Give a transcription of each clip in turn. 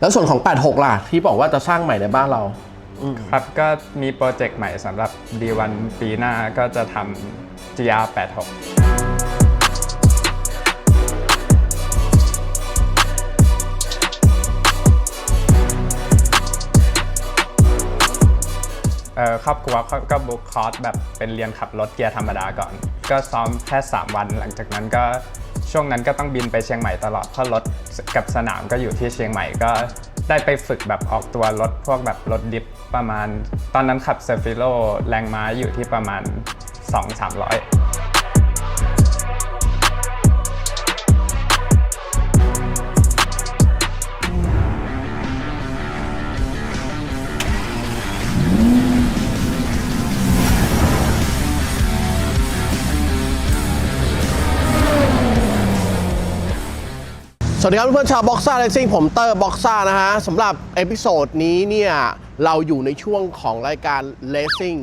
แล้วส่วนของ 86 ล่ะ ที่บอกว่าจะสร้างใหม่ในบ้านเราครับก็มีโปรเจกต์ใหม่สำหรับ D1 ปีหน้าก็จะทำ GR86 เอ่อครอบครัวเขาก็บุ๊กคอร์สแบบเป็นเรียนขับรถเกียร์ธรรมดาก่อน ก็ซ้อมแค่ 3 วันหลังจากนั้นก็ ช่วงนั้นก็ต้องบินไปเชียงใหม่ตลอดเพราะรถกับสนามก็อยู่ที่เชียงใหม่ก็ได้ไปฝึกแบบออกตัวรถพวกแบบรถดิฟประมาณ ตอนนั้นขับเซฟิโลแรงม้าอยู่ที่ประมาณ 2-300 วัสดีครับเพื่อนๆชาวบ็อกซ่าเลซิ่งผมเตอร์บ็อกซ่านะฮะสำหรับเอพิโซดนี้เนี่ย เราอยู่ในช่วงของรายการ Racing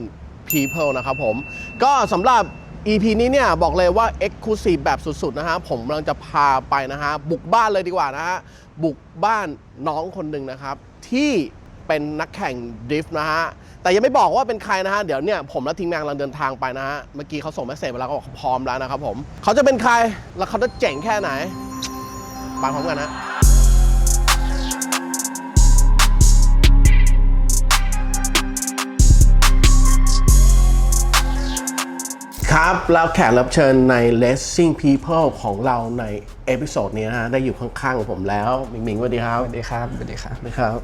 People นะครับผม ก็สำหรับ EP นี้เนี่ย บอกเลยว่า Exclusive แบบสุดๆ นะฮะ ผมกำลังจะพาไปนะฮะ บุกบ้านเลยดีกว่านะฮะ บุกบ้านน้องคนหนึ่งนะครับ ที่เป็นนักแข่งดริฟต์นะฮะ แต่ยังไม่บอกว่าเป็นใครนะฮะ เดี๋ยวเนี่ยผมและทีมงานกำลังเดินทางไปนะฮะ เมื่อกี้เขาส่งเมสเซจมาแล้วก็บอกพร้อมแล้วนะครับผมเขาจะเป็นใครแล้วเขาจะเจ๋งแค่ไหน ไปพร้อมกันนะครับแล้วแขกรับเชิญใน Racing People ของเราในเอพิโซดนี้นะฮะได้อยู่ข้างๆผมแล้วหมิงหมิงสวัสดีครับสวัสดีครับสวัสดีครับนะครับ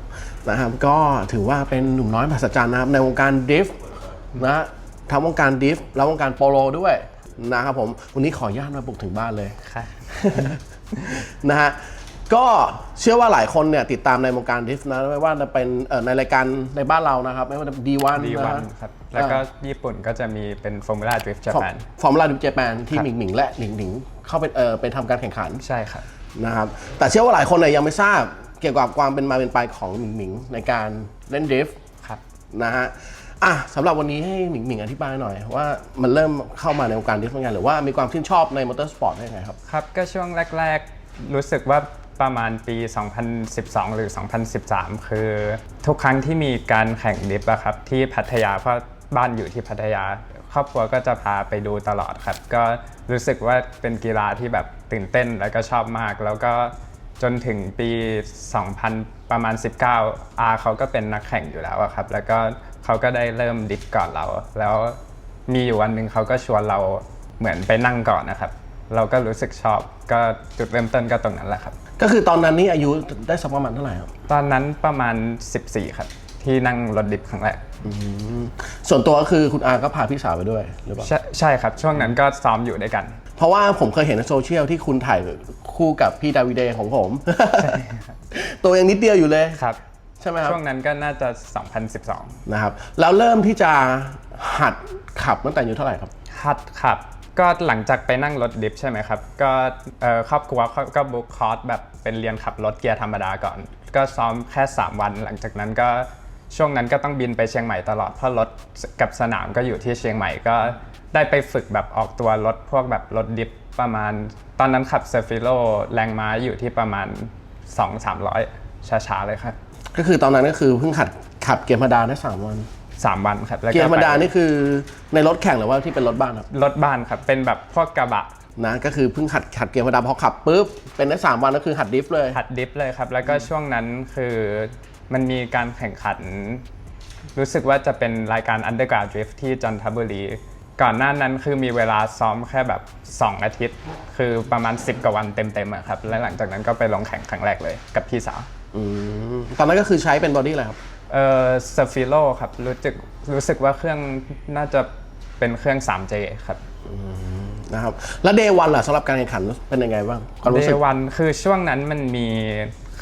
นะครับก็ถือว่าเป็นหนุ่มน้อยมหัศจรรย์นะครับในวงการดริฟต์นะทั้งวงการดริฟต์แล้ววงการโปโลด้วยนะครับผม วันนี้ขออนุญาตมาบุกถึงบ้านเลยค่ะ นะฮะก็เชื่อว่าหลายคนเนี่ยติดตามในวงการดริฟต์นะไม่ว่าจะเป็นเอ่อในรายการในบ้านเรานะครับ ไม่ว่าจะดีวัน D1 ครับ แล้วก็ญี่ปุ่นก็จะมีเป็น Formula Drift Japan ฟอร์มูล่าดิฟเจแปนที่ครับหมิงหมิงและหนิงหนิงเข้าไปเออไปทำการแข่งขันใช่ครับ นะครับแต่เชื่อว่าหลายคนเนี่ยยังไม่ทราบเกี่ยวกับความเป็นมาเป็นไปของหมิงหมิงในการเล่นดริฟต์ครับ นะฮะ อะสำหรับวันนี้ให้หมิงหมิงอธิบายหน่อย ว่ามันเริ่มเข้ามาในวงการดิฟต์ยังไงหรือว่ามีความชื่นชอบในมอเตอร์สปอร์ตได้ยังไงครับ ครับ ก็ช่วงแรก ๆ รู้สึกว่าประมาณปี 2012 หรือ 2013 คือ ทุกครั้งที่มีการแข่งดิฟอะครับ ที่พัทยาเพราะบ้านอยู่ที่พัทยา ครอบครัวก็จะพาไปดูตลอดครับ ก็รู้สึกว่าเป็นกีฬาที่แบบตื่นเต้นแล้วก็ชอบมาก แล้วก็จนถึงปี 2000 ประมาณ 19อาเขาก็เป็นนักแข่งอยู่แล้วครับ แล้วก็ เขาก็ได้เริ่มดิฟก่อนเรา แล้วมีอยู่วันหนึ่งเขาก็ชวนเราเหมือนไปนั่งก่อนนะครับ เราก็รู้สึกชอบก็จุดเริ่มต้นก็ตรงนั้นแหละครับ ก็คือตอนนั้นนี่อายุได้สักประมาณเท่าไหร่ครับตอนนั้นประมาณ 14 ครับ ที่นั่งรถดิฟครั้งแรกส่วนตัวก็คือคุณอาก็พาพี่สาวไปด้วยหรือเปล่าใช่ใช่ครับ ช่วงนั้นก็ซ้อมอยู่ด้วยกัน เพราะว่าผมเคยเห็นในโซเชียลที่คุณถ่ายคู่กับพี่ดาวิเดของผม ตัวยังนิดเดียวอยู่เลยครับ ใช่ไหมครับช่วงนั้นก็น่าจะ 2012 นะครับแล้วเริ่มที่จะหัดขับตั้งแต่อายุเท่าไหร่ครับฮัดครับ ก็หลังจากไปนั่งรถดิฟใช่ไหมครับ ก็เอ่อครอบครัวเขาก็บุ๊กคอร์สแบบเป็นเรียนขับรถเกียร์ธรรมดาก่อน ก็ซ้อมแค่ 3 วัน หลังจากนั้นก็ช่วงนั้นก็ต้องบินไปเชียงใหม่ตลอดเพราะรถกับสนามก็อยู่ที่เชียงใหม่ก็ได้ไปฝึกแบบออกตัวรถพวกแบบรถดิฟประมาณ ตอนนั้นขับเซฟิโลแรงม้าอยู่ที่ประมาณ 2-300ช้าๆเลยครับ ก็คือตอนนั้นก็คือเพิ่งขัดขับเกียร์ธรรมดาได้สามวันสามวันครับแล้วเกียร์ธรรมดาไปนี่คือในรถแข่งหรือว่าที่เป็นรถบ้านครับรถบ้านครับเป็นแบบพวกกระบะนะก็คือเพิ่งหัดหัดเกียร์ธรรมดาพอขับปุ๊บเป็นได้สามวันก็คือหัดดริฟต์เลยหัดดิฟเลยครับแล้วก็ช่วงนั้นคือมันมีการแข่งขัน รู้สึกว่าจะเป็นรายการ Underground Drift ที่จันทบุรีก่อนหน้านั้นคือมีเวลาซ้อมแค่แบบ 2 อาทิตย์ คือประมาณ 10 กว่าวันเต็มๆอะครับ และหลังจากนั้นก็ไปลงแข่งครั้งแรกเลยกับพี่สาว อืมตอนนั้นก็คือใช้เป็นบอดี้อะไรครับ เอ่อสฟิโลครับรู้สึกรู้สึกว่าเครื่องน่าจะเป็นเครื่อง 3J ครับนะครับ แล้วเดย์วันล่ะสำหรับการแข่งขันเป็นยังไงบ้างความเดรู้สึก วันคือช่วงนั้นมันมี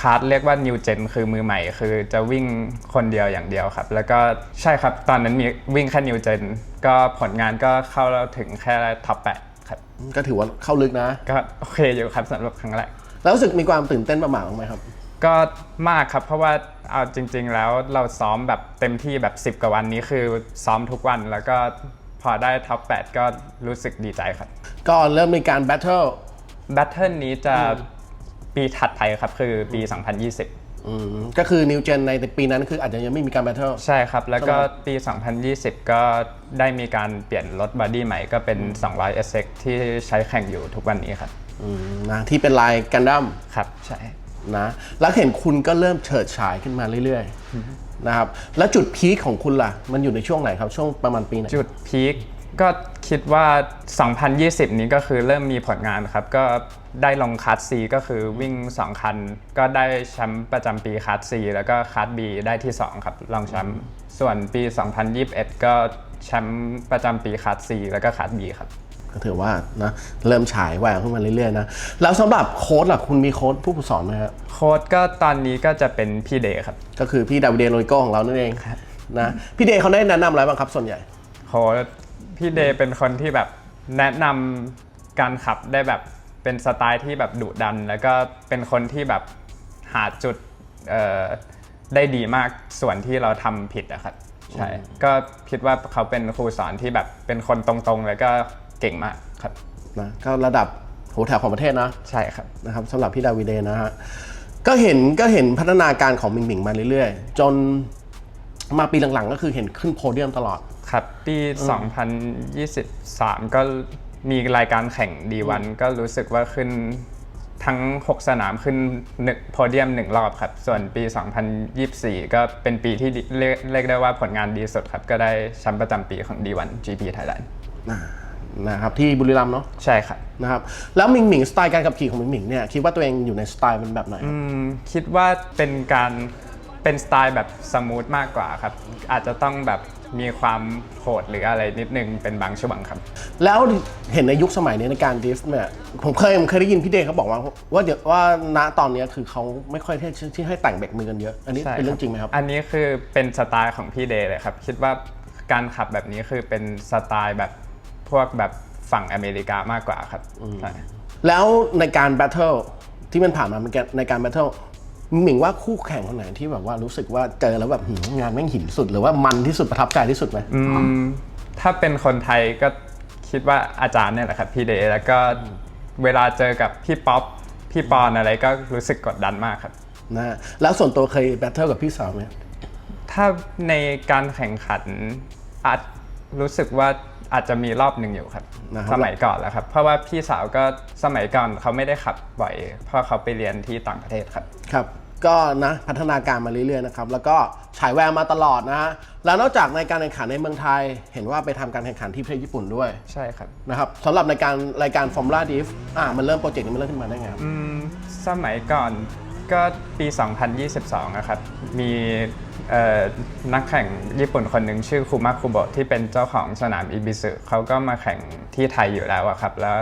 คาร์ดเรียกว่า New Gen คือมือใหม่ คือจะวิ่งคนเดียวอย่างเดียวครับ แล้วก็ใช่ครับตอนนั้นมีวิ่งแค่ New Gen ก็ผลงานก็เข้าแล้วถึงแค่ท็อป8ครับ ก็ถือว่าเข้าลึกนะ ก็โอเคอยู่ครับสำหรับครั้งแรก แล้วรู้สึกมีความตื่นเต้นประหม่าบ้างไหมครับ ก็มากครับเพราะว่าเอาจริง ๆ แล้วเราซ้อมแบบเต็มที่แบบ 10 กว่าวันนี้คือซ้อมทุกวันแล้วก็พอได้ท็อป8ก็รู้สึกดีใจครับก็เริ่มมีการแบทเทิลแบทเทิลนี้จะปีถัดไปครับคือปี 2020 อืมก็คือ New Gen ในปีนั้นคืออาจจะยังไม่มีการแบทเทิล ใช่ครับ แล้วก็ใช่ไหมปี 2020 ก็ได้มีการเปลี่ยนรถบอดี้ใหม่ก็เป็น 200 SX ที่ใช้แข่งอยู่ทุกวันนี้ครับนะที่เป็นลายกันดั้มครับใช่ นะแล้วเห็นคุณก็เริ่มเฉิดฉายขึ้นมาเรื่อยๆนะครับแล้วจุดพีคของคุณล่ะ มันอยู่ในช่วงไหนครับช่วงประมาณปีไหนจุดพีคก็คิดว่า 2020 นี้ก็คือเริ่มมีผลงานครับ ก็ได้ลงคัสซีก็คือวิ่ง 2 คัน ก็ได้แชมป์ประจำปีคัสซีแล้วก็คัสบีได้ที่ 2 ครับรองแชมป์ส่วนปี 2021 ก็แชมป์ประจำปีคัสซีแล้วก็คัสบีครับ ก็ถือว่านะเริ่มฉายแววขึ้นมาเรื่อยๆนะแล้วสำหรับโค้ดล่ะคุณมีโค้ดผู้ฝึกสอนไหมครับโค้ดก็ตอนนี้ก็จะเป็นพี่เดย์ครับ ก็คือพี่ดาวิเดโรยโกของเรานั่นเองนะพี่เดย์เขาได้แนะนำอะไรบ้างครับส่วนใหญ่โหพี่เดย์เป็นคนที่แบบแนะนำการขับได้แบบเป็นสไตล์ที่แบบดุดัน แล้วก็เป็นคนที่แบบหาจุดเอ่อได้ดีมากส่วนที่เราทำผิดอะครับใช่ ก็คิดว่าเขาเป็นครูสอนที่แบบเป็นคนตรงๆ แล้วก็ เก่งมากครับนะก็ระดับหัวแถวของประเทศนะใช่ครับนะครับสำหรับพี่ดาวิเดนะฮะก็เห็นก็เห็นพัฒนาการของมิงมิงมาเรื่อยๆ จนมาปีหลังๆ ก็คือเห็นขึ้นโพเดียมตลอด ครับ ปี 2023 ก็มีรายการแข่งดีวันก็รู้สึกว่าขึ้นทั้ง 6 สนามขึ้นหนึ่งโพเดียม1รอบครับ ส่วนปี 2024 ก็เป็นปีที่ดีเรียกเรียกได้ว่าผลงานดีสุดครับ ก็ได้แชมป์ประจำปีของ D1 GP Thailand นะครับที่บุรีรัมย์เนาะใช่ครับนะครับแล้วมิงมิงสไตล์การขับขี่ของมิงมิงเนี่ยคิดว่าตัวเองอยู่ในสไตล์มันแบบไหนอืมคิดว่าเป็นการเป็นสไตล์แบบสมูทมากกว่าครับ อาจจะต้องแบบมีความโหดหรืออะไรนิดนึงเป็นบางช่วงครับ แล้วเห็นในยุคสมัยนี้ในการดริฟต์เนี่ยผมเคยผมเคยได้ยินพี่เดชเขาบอกว่าว่าเดี๋ยวว่าณตอนเนี้ยคือเขาไม่ค่อยที่ที่ให้แต่งเบรกมือกันเยอะ อันนี้ใช่เป็นเรื่องจริงไหมครับ อันนี้คือเป็นสไตล์ของพี่เดย์เลยครับ คิดว่าการขับแบบนี้คือเป็นสไตล์แบบ พวกแบบฝั่งอเมริกามากกว่าครับใช่แล้วในการแบทเทิลที่มันผ่านมาในการแบทเทิลมิงมิงว่าคู่แข่งคนไหนที่แบบว่ารู้สึกว่าเจอแล้วแบบหืมงานแม่งหินสุด หรือว่ามันที่สุดประทับใจที่สุดไหมอืมถ้าเป็นคนไทยก็คิดว่าอาจารย์เนี่ยแหละครับพี่เดย์แล้วก็เวลาเจอกับพี่ป๊อปพี่ปอนอะไรก็รู้สึกกดดันมากครับนะแล้วส่วนตัวเคยแบทเทิลกับพี่สาวไหมถ้าในการแข่งขันอาจรู้สึกว่า อาจจะมีรอบหนึ่งอยู่ครับ นะครับ สมัยก่อนแล้วครับ เพราะว่าพี่สาวก็สมัยก่อนเขาไม่ได้ขับบ่อย เพราะเขาไปเรียนที่ต่างประเทศครับ ครับ ก็นะพัฒนาการมาเรื่อยๆนะครับแล้วก็ฉายแววมาตลอดนะฮะแล้วนอกจากในการแข่งขันในเมืองไทย เห็นว่าไปทำการแข่งขันที่ประเทศญี่ปุ่นด้วยใช่ครับ นะครับสำหรับในการรายการ Formula d i f อ่ามันเริ่มโปรเจกต์นี้มันเริ่มขึ้นมาได้ไงครับ อืมสมัยก่อน ก็ปี 2022 นะครับ มีนักแข่งญี่ปุ่นคนหนึ่งชื่อคุมาคุโบะที่เป็นเจ้าของสนามอิบิสึเขาก็มาแข่งที่ไทยอยู่แล้วอะครับ แล้ว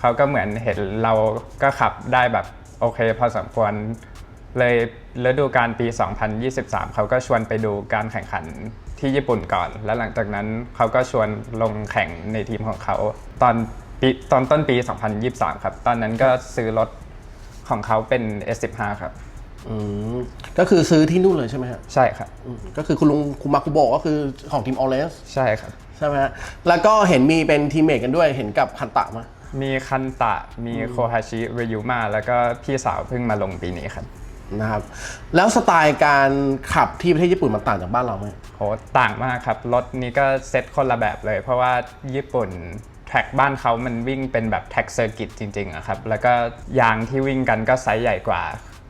เขาก็เหมือนเห็นเราก็ขับได้แบบโอเคพอสมควร เลยฤดูกาลปี 2023 เขาก็ชวนไปดูการแข่งขันที่ญี่ปุ่นก่อน แล้วหลังจากนั้นเขาก็ชวนลงแข่งในทีมของเขา ตอนปีตอนต้นปี 2023 ครับ ตอนนั้นก็ซื้อรถ ของเขาเป็น S15 ครับ อืมก็คือซื้อที่นู่นเลยใช่ไหมฮะใช่ครับ อืมก็คือคุณลุงคุมาคุโบะก็คือของทีมออเรนจ์ใช่ครับ ใช่ไหมฮะแล้วก็เห็นมีเป็นทีมเมทกันด้วยเห็นกับคันตะมา มีคันตะ มีโคฮาชิเรยูมา แล้วก็พี่สาวเพิ่งมาลงปีนี้ครับ นะครับแล้วสไตล์การขับที่ประเทศญี่ปุ่นมันต่างจากบ้านเราไหมโหต่างมากครับ รถนี้ก็เซ็ตคนละแบบเลย เพราะว่าญี่ปุ่น แทร็กบ้านเขามันวิ่งเป็นแบบแท็กเซอร์กิตจริงๆอะครับ แล้วก็ยางที่วิ่งกันก็ไซส์ใหญ่กว่า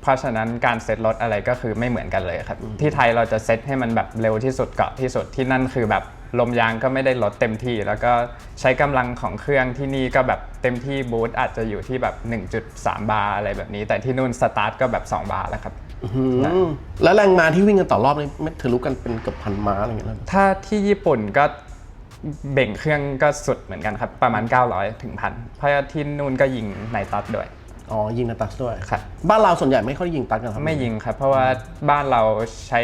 เพราะฉะนั้นการเซ็ตรถอะไรก็คือไม่เหมือนกันเลยครับ ที่ไทยเราจะเซ็ตให้มันแบบเร็วที่สุดเกาะที่สุดที่นั่นคือแบบลมยางก็ไม่ได้ลดเต็มที่ แล้วก็ใช้กำลังของเครื่องที่นี่ก็แบบเต็มที่บูทอาจจะอยู่ที่แบบ 1.3 บาร์อะไรแบบนี้ แต่ที่นู่นสตาร์ทก็แบบ 2 บาร์แล้วครับอืมแล้วแรงม้าที่วิ่งกันต่อรอบนี่ไม่ทะลุกันเป็นเกือบพันม้าอะไรอย่างเงี้ยนะถ้าที่ญี่ปุ่นก็ เบ่งเครื่องก็สุดเหมือนกันครับ ประมาณ 900 ถึงพันเพราะว่าที่นู่นก็ยิงในตัดด้วย อ๋อ ยิงนาตัสด้วยครับ บ้านเราส่วนใหญ่ไม่ค่อยยิงตัสกันครับไม่ยิงครับ เพราะว่าบ้านเราใช้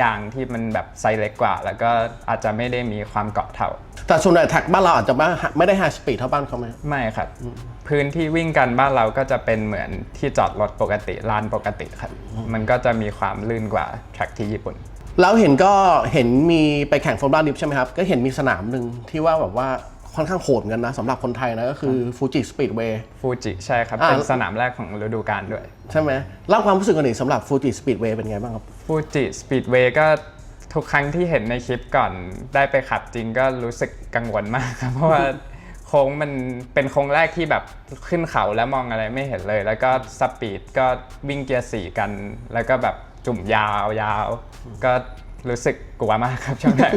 ยางที่มันแบบไซส์เล็กกว่า แล้วก็อาจจะไม่ได้มีความเกาะเท่า แต่ส่วนใหญ่แท็กบ้านเราอาจจะไม่ไม่ได้ไฮสปีดเท่าบ้านเขาไหมไม่ครับ พื้นที่วิ่งกันบ้านเราก็จะเป็นเหมือนที่จอดรถปกติลานปกติครับ มันก็จะมีความลื่นกว่าแทร็กที่ญี่ปุ่น แล้วเห็นก็เห็นมีไปแข่งฟอร์มูล่าดิฟใช่ไหมครับ ก็เห็นมีสนามหนึ่งที่ว่าแบบว่าค่อนข้างโหดเหมือนกันนะสำหรับคนไทยนะก็คือฟูจิสปีดเวย์ ฟูจิใช่ครับ อ่า เป็นสนามแรกของฤดูกาลด้วย ใช่ไหมเล่าความรู้สึกกันหน่อยสำหรับฟูจิสปีดเวย์เป็นไงบ้างครับ ฟูจิสปีดเวย์ก็ทุกครั้งที่เห็นในคลิปก่อนได้ไปขับจริงก็รู้สึกกังวลมากครับเพราะว่าโค้งมันเป็นโค้งแรกที่แบบขึ้นเขาแล้วมองอะไรไม่เห็นเลย แล้วก็สปีดก็วิ่งเกียร์สี่กัน แล้วก็แบบ จุ่มยาวยาวก็รู้สึกกลัวมากครับช่วงแรก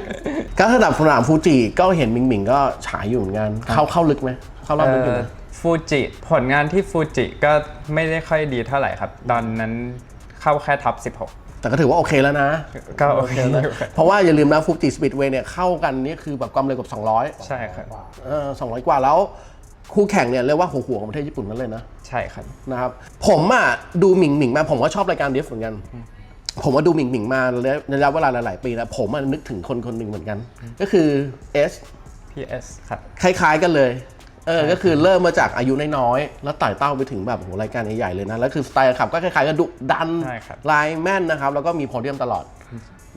ก็ระดับสนามฟูจิก็เห็นมิงมิงก็ฉายอยู่เหมือนกันเข้าเข้าลึกไหมเข้ารอบลึกอยู่ไหมฟูจิผลงานที่ฟูจิก็ไม่ได้ค่อยดีเท่าไหร่ครับ ตอนนั้นเข้าแค่ท็อปแต่ก็ถือว่าโอเคแล้วนะ16ก็โอเคนะอยู่ครับเพราะว่าอย่าลืมนะฟูจิสปีดเวย์เนี่ยเข้ากันนี่คือแบบความเร็วกับ 200 ใช่ครับเออ200 กว่าแล้ว คู่แข่งเนี่ยเรียกว่าหัวหัวของประเทศญี่ปุ่นนั่นเลยนะใช่ครับนะครับ ผมอะดูหมิงหมิงมาผมก็ชอบรายการเดฟเหมือนกัน ผมว่าดูหมิงหมิงมาระยะเวลาหลาย ๆ ปีแล้วผมอะนึกถึงคนคนหนึ่งเหมือนกัน ก็คือเอส PS ครับคล้าย ๆ กันเลยเออ ก็คือเริ่มมาจากอายุน้อยๆ แล้วไต่เต้าไปถึงแบบโหรายการใหญ่ๆเลยนะ แล้วคือสไตล์ขับก็คล้ายๆกันดุดันใช่ครับลายแม่นนะครับ แล้วก็มีโพเดียมตลอด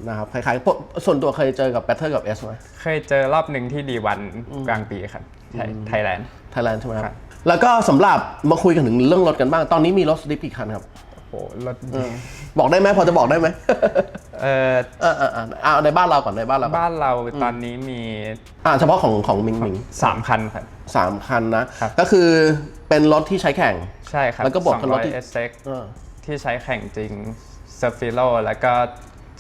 นะครับคล้ายๆพวกส่วนตัวเคยเจอกับแบทเทิลกับเอสไหมเคยเจอรอบหนึ่งที่ดีวันกลางปีครับใช่ไทยแลนด์ ไทยแลนด์ใช่ไหมคครัรับ บ แล้วก็สำหรับมาคุยกันถึงเรื่องรถกันบ้าง ตอนนี้มีรถสลิปกี่คันครับ โอ้โหรถบอกได้ไหมพอจะบอกได้ไหม เออเออเออเออเอาในบ้านเราก่อนในบ้านเราก่อนบ้านเราตอนนี้มี อ่าเฉพาะของของมิงมิง3 คันครับ สามคันนะ ครับ ก็คือเป็นรถที่ใช้แข่ง ใช่ครับแล้วก็บวกกับรถที่ 200 SX เออที่ใช้แข่งจริง s e r f i l o แล้วก็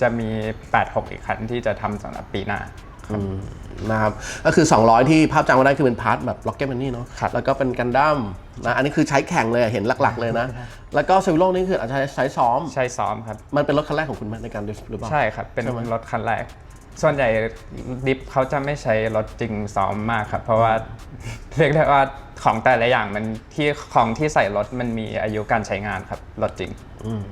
จะมี 86 อีกคันที่จะทำสำหรับปีหน้าอืม นะครับก็คือ 200 ที่ภาพจำมาได้คือเป็นพาร์ทแบบล็อกเก็ตมันนี่เนาะครับแล้วก็เป็นกันดั้มนะอันนี้คือใช้แข่งเลยอะเห็นหลักๆเลยนะ แล้วก็เซวิโลนี่คืออาจจะใช้ซ้อมใช้ซ้อมครับ มันเป็นรถคันแรกของคุณไหมในการดิฟหรือเปล่าใช่ครับ เป็นใช่ไหมรถคันแรก ส่วนใหญ่ดิฟเขาจะไม่ใช้รถจริงซ้อมมากครับ เพราะว่าเรียกได้ว่าของแต่ละอย่างมันที่ของที่ใส่รถมันมีอายุการใช้งานครับรถจริงอืม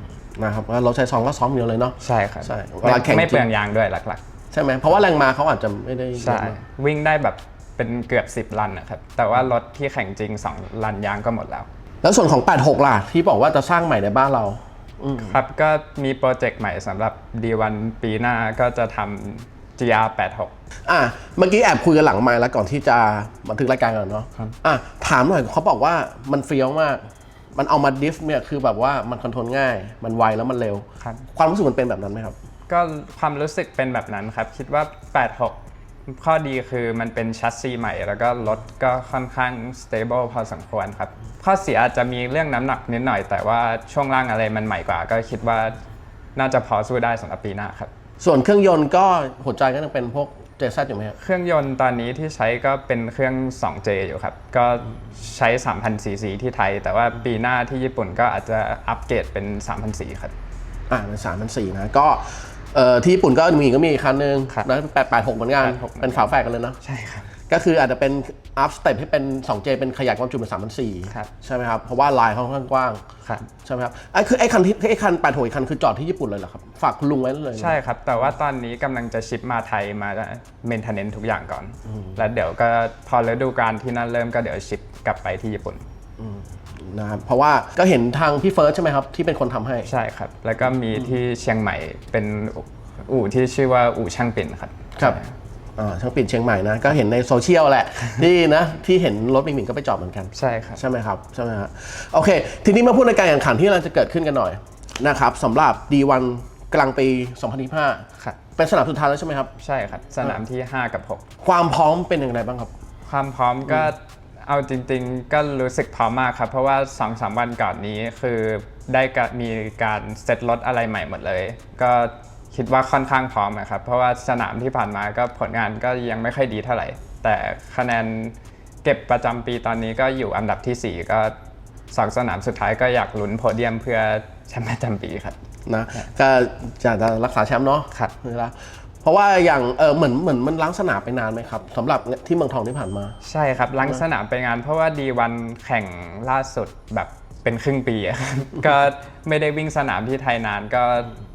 นะครับแล้วรถใช้ซ้อมก็ซ้อมเดียวเลยเนาะใช่ครับใช่เวไม่ลาแข่งไม่จริงเปลืองยางด้วยหลัก ใช่ไหมเพราะว่าแรงมาเขาอาจจะไม่ได้ๆใช่ วิ่งได้แบบเป็นเกือบ 10 ลันนะครับ แต่ว่ารถที่แข่งจริง 2 ลันยางก็หมดแล้ว แล้วส่วนของ 86 ล่ะ ที่บอกว่าจะสร้างใหม่ในบ้านเราครับก็มีโปรเจกต์ใหม่สำหรับ D1 ปีหน้าก็จะทำ GR86 อะเมื่อกี้แอบคุยกันหลังไมค์แล้วก่อนที่จะบันทึกรายการกันเนาะอะถามหน่อยเขาบอกว่ามันเฟี้ยวมากมันเอามาดิฟเนี่ยคือแบบว่ามันคอนโทรลง่าย มันไวแล้วมันเร็วครับความรู้สึกมันเป็นแบบนั้นไหมครับ ก็ความรู้สึกเป็นแบบนั้นครับ คิดว่า 86 ข้อดีคือมันเป็นชัสซีใหม่ แล้วก็รถก็ค่อนข้าง stable พอสมควรครับ ข้อเสียอาจจะมีเรื่องน้ำหนักนิดหน่อย แต่ว่าช่วงล่างอะไรมันใหม่กว่า ก็คิดว่าน่าจะพอสู้ได้สำหรับปีหน้าครับ ส่วนเครื่องยนต์ก็หัวใจก็ยังเป็นพวกเจซัอยู่ไหมครับเครื่องยนต์ตอนนี้ที่ใช้ก็เป็นเครื่อง 2J อยู่ครับ ก็ใช้ 3,000 cc ที่ไทย แต่ว่าปีหน้าที่ญี่ปุ่นก็อาจจะอัปเกรดเป็น3,004ครับ อ่าเป็นสามพันสี่นะ ก็ เอ่อที่ญี่ปุ่นก็มีก็มีอีกคันนึงครับแล้วแปดแปดหกเหมือนกัน86 เป็นฝาแฝดกันเลยเนาะใช่ครับ ก็คืออาจจะเป็นอัพสเต็ปให้เป็น 2J เป็นขยายความจุเป็น3 0 0ครับใช่ไหมครับ เพราะว่าลายเขาค่อนข้างกว้างครับ ใช่ไหมครับไอ้คือไอ้คันที่ไอ้คันแปดหกคันคือจอดที่ญี่ปุ่นเลยเหรอครับ ฝากคุณลุงไว้เลยนะใช่ครับ แต่ว่าตอนนี้กำลังจะชิปมาไทยมาเมนเทนเนนทุกอย่างก่อน แล้วเดี๋ยวก็พอฤดูกาลที่นั่นเริ่มก็เดี๋ยวชิปกลับไปที่ญี่ปุ่น นะครับเพราะว่าก็เห็นทางพี่เฟิร์สใช่ไหมครับ ที่เป็นคนทำให้ ใช่ครับ แล้วก็มีที่เชียงใหม่เป็นอู่ที่ชื่อว่าอู่ช่างปิ่นครับครับใช่อ่าช่างปิ่นเชียงใหม่นะก็เห็นในโซเชียลแหละ ที่นะที่เห็นรถมิงมิงก็ไปจอดเหมือนกัน ใช่ครับ ใช่ไหมครับใช่ไหมครับโอเค ทีนี้มาพูดในการแข่งขันที่กำลังจะเกิดขึ้นกันหน่อยนะครับสำหรับ D1 กลางปี2025ครับเป็นสนามสุดท้ายแล้วใช่ไหมครับ ใช่ครับ สนามที่ 5 กับ ความพร้อมเป็นอย่างไรบ้างครับ 6 ความพร้อมก็ เอาจริงๆ ก็รู้สึกพร้อมมากครับ เพราะว่า2อสวันก่อนนี้คือได้กะมีการเซตรถอะไรใหม่หมดเลย ก็คิดว่าค่อนข้างพร้อมนะครับ เพราะว่าสนามที่ผ่านมาก็ผลงานก็ยังไม่ค่อยดีเท่าไหร่ แต่คะแนนเก็บประจำปีตอนนี้ก็อยู่อันดับทีสี่4 ก็สองสนามสุดท้ายก็อยากลุ้นโพเดียมเพื่อแชมป์ประจำปีครับนะก็จะจะรักษาแชมป์เนาะครับนี่ละ เพราะว่าอย่างเออเหมือนเหมือนมันล้างสนามไปนานไหมครับสำหรับที่เมืองทองที่ผ่านมา ใช่ครับล้างสนามไปงาน เพราะว่าดีวันแข่งล่าสุดแบบเป็นครึ่งปีอะครับก็ไม่ได้วิ่งสนามที่ไทยนานก็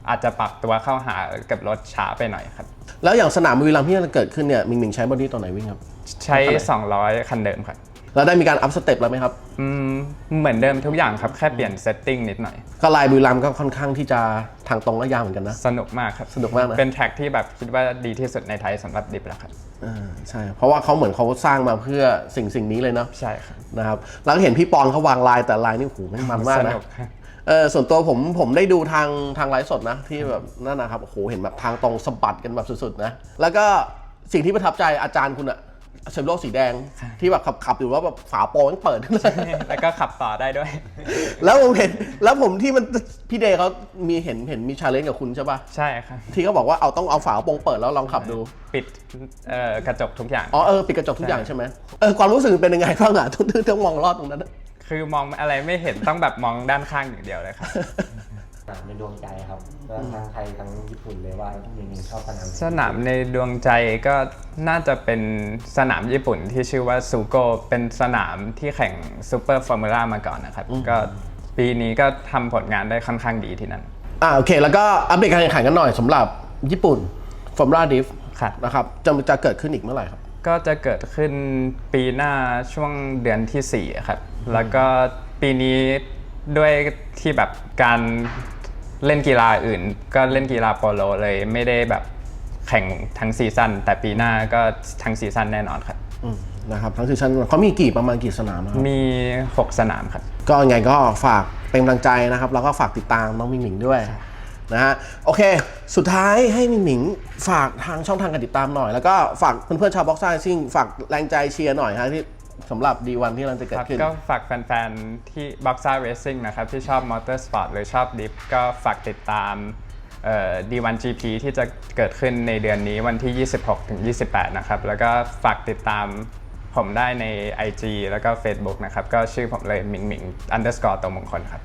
อาจจะปรับตัวเข้าหากับรถช้าไปหน่อยครับ แล้วอย่างสนามบุรีรัมย์ที่จะเกิดขึ้นเนี่ยมิงมิงใช้บอดี้ตัวไหนวิ่งครับ ใช้ 200 คันเดิมครับ แล้วได้มีการอัพสเต็ปแล้วไหมครับ อืมเหมือนเดิมทุกอย่างครับแค่เปลี่ยนเซตติ้งนิดหน่อย ก็ลายบุรีรัมย์ก็ค่อนข้างที่จะทางตรงและยาวเหมือนกันนะ สนุกมากครับสนุกมากนะ เป็นแทร็กที่แบบคิดว่าดีที่สุดในไทยสำหรับดิบแล้วครับอ่าใช่ เพราะว่าเขาเหมือนเขาสร้างมาเพื่อสิ่งสิ่งนี้เลยเนาะใช่ครับนะครับแล้วเห็นพี่ปอนเขาวางลายแต่ลายนี่โอ้โหแม่งมันมากสนะนุกครับ เออส่วนตัวผมผมได้ดูทางทางไลฟ์สดนะที่แบบนั่นนะครับโอ้โหเห็นแบบทางตรงสะบัดกันแบบสุดๆนะแล้วก็สิ่งที่ประทับใจอาจารย์คุณอะ เซมโลสีแดงที่แบบขับขับอยู่ว่าแบบฝาโปรงมันเปิดขึ้นเลยแล้วก็ขับต่อได้ด้วย แล้วผมเห็นแล้วผมที่มันพี่เดย์เขามีเห็นเห็นมีชาเลนจ์กับคุณใช่ปะใช่ครับที่เขาบอกว่าเอาต้องเอาฝาโปรงเปิดแล้วลองขับดู ปิดเอ่อกระจกทุกอย่างอ๋อเออปิดกระจกทุกอย่างใช่ไหมเออความรู้สึกเป็นยังไงบ้างอะทุกทุกต้องมองลอดตรงนั้นอะคือมองอะไรไม่เห็นต้องแบบมองด้านข้างอย่างเดียวเลยครับส นามในดวงใจครับแล้วทั้งไทยทั้งญี่ปุ่นเลยว่ามีมีชอบสนามไหสนามในดวงใจก็น่าจะเป็นสนามญี่ปุ่นที่ชื่อว่าซูโกเป็นสนามที่แข่งซูเปอร์ฟอร์มูล่ามาก่อนนะครับ ก็ปีนี้ก็ทำผลงานได้ค่อนข้างดีที่นั่น อ่าโอเค แล้วก็อัปเดตการแข่งขันกันหน่อยสำหรับญี่ปุ่นฟอร์มูล่าดิฟครับ นะครับจะจะเกิดขึ้นอีกเมื่อไหร่ครับ ก็จะเกิดขึ้นปีหน้าช่วงเดือนที่4ครับ แล้วก็ปีนี้ด้วยที่แบบการ เล่นกีฬาอื่น ก็เล่นกีฬาโปโลเลยไม่ได้แบบแข่งทั้งซีซั่นแต่ปีหน้าก็ทั้งซีซั่นแน่นอนครับอืมนะครับทั้งซีซั่นเขามีกี่ประมาณกี่สนามนะครับ มี 6 สนามครับ ก็ยังไงก็ฝากเป็นกำลังใจนะครับ แล้วก็ฝากติดตามน้องมิงหมิงด้วยนะฮะโอเค สุดท้ายให้มิงหมิงฝากทางช่องทางการติดตามหน่อย แล้วก็ฝากเพื่อนๆชาวบ็อกซ่าซิ่งฝากแรงใจเชียร์หน่อยฮะที่ สำหรับดีวันที่กำลังจะเกิคดรับขึ้น ก็ฝากแฟนๆ ที่ Boxa Racing นะครับ ที่ชอบ Motorsport หรือชอบดิฟก็ฝากติดตามเอ่อ D1 GP ที่จะเกิดขึ้นในเดือนนี้วันที่ 26 ถึง 28 นะครับ แล้วก็ฝากติดตามผมได้ใน IG แล้วก็ Facebook นะครับ ก็ชื่อผมเลยหมิงหมิง underscore ตัวมงคลครับ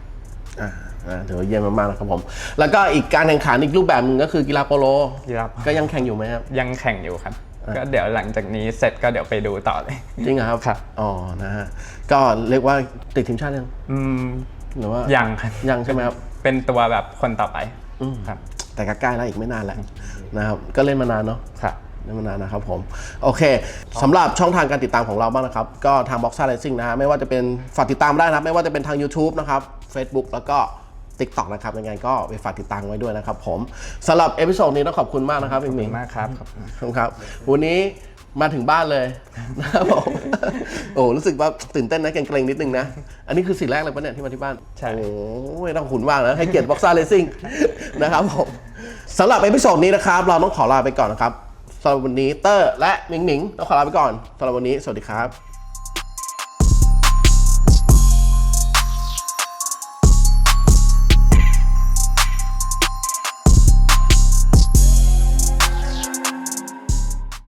อ่าอ่าถือว่าเยี่ยมมากๆนะครับผม แล้วก็อีกการแข่งขันอีกรูปแบบหนึงก็คือกีฬาโปโลกีฬาโปโล ก็ยังแข่งอยู่ไหมครับ ยังแข่งอยู่ครับ ก็เดี๋ยวหลังจากนี้เสร็จก็เดี๋ยวไปดูต่อเลย จริงเหรอครับครับ อ๋อนะฮะก็เรียกว่าติดทีมชาติยังอืมหรือว่ายังครับยังใช่ไหมครับเป็นตัวแบบคนต่อไปอืมครับ แต่ก็ใกล้แล้วอีกไม่นานแหละนะครับก็เล่นมานานเนาะ ครับเล่นมานานนะครับผม โอเคสำหรับช่องทางการติดตามของเราบ้างนะครับ ก็ทาง Boxer Racing นะฮะไม่ว่าจะเป็นฝากติดตามได้นะครับ ไม่ว่าจะเป็นทาง YouTube นะครับ Facebook แล้วก็ TikTok นะครับยังไงก็ไปฝากติดตามไว้ด้วยนะครับผมสำหรับเอพิโซดนี้ต้องขอบคุณมากนะครับมิงมิงมากครับขอบคุณขอบคุณครับ วันนี้มาถึงบ้านเลยนะครับผมโอ้รู้สึกว่าตื่นเต้นนะเกรงๆนิดนึงนะ อันนี้คือสิ่งแรกเลยปะเนี่ยที่มาที่บ้านใช่โอ้ยต้องขุนว่างนะให้เกียรติบ็อกซ่าเลซิ่งนะครับผมสำหรับเอพิโซดนี้นะครับ เราต้องขอลาไปก่อนนะครับสำหรับวันนี้เตอร์และหมิงหมิงต้องขอลาไปก่อนสำหรับวันนี้สวัสดีครับ